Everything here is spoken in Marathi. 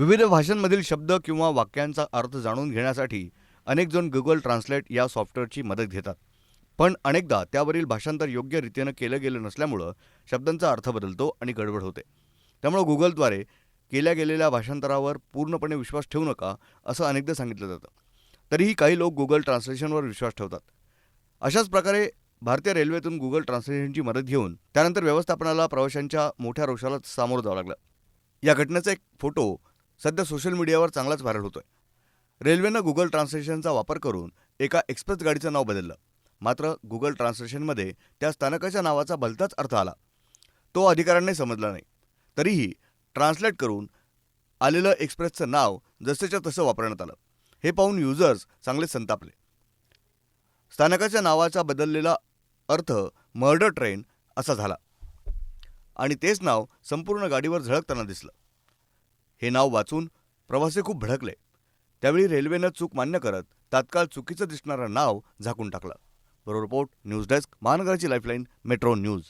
विविध भाषांमधील शब्द किंवा वाक्यांचा अर्थ जाणून घेण्यासाठी अनेक जण गुगल ट्रान्सलेट या सॉफ्टवेअरची मदत घेतात. पण अनेकदा त्यावरील भाषांतर योग्य रीतीनं केलं गेलं नसल्यामुळं शब्दांचा अर्थ बदलतो आणि गडबड होते. त्यामुळं गुगलद्वारे केल्या गेलेल्या भाषांतरावर पूर्णपणे विश्वास ठेवू नका असं अनेकदा सांगितलं जातं. तरीही काही लोक गुगल ट्रान्सलेशनवर विश्वास ठेवतात. अशाच प्रकारे भारतीय रेल्वेतून गुगल ट्रान्सलेशनची मदत घेऊन त्यानंतर व्यवस्थापनाला प्रवाशांच्या मोठ्या रोषाला सामोरं जावं लागलं. या घटनेचा एक फोटो सध्या सोशल मीडियावर चांगलाच व्हायरल होतोय. रेल्वेनं गुगल ट्रान्सलेशनचा वापर करून एका एक्सप्रेस गाडीचं नाव बदललं. मात्र गुगल ट्रान्सलेशनमध्ये त्या स्थानकाच्या नावाचा भलताच अर्थ आला. तो अधिकाऱ्यांनी समजला नाही. तरीही ट्रान्सलेट करून आलेलं एक्सप्रेसचं नाव जसेच्या तसं वापरण्यात आलं. हे पाहून युजर्स चांगले संतापले. स्थानकाच्या नावाचा बदललेला अर्थ मर्डर ट्रेन असा झाला. आणि तेच नाव संपूर्ण गाडीवर झळकताना दिसलं. हे नाव वाचून प्रवासी खूप भडकले. त्यावेळी रेल्वेनं चूक मान्य करत तात्काळ चुकीचं दिसणारं नाव झाकून टाकलं. बरोबर रिपोर्ट न्यूज डेस्क महानगराची लाईफलाईन मेट्रो न्यूज.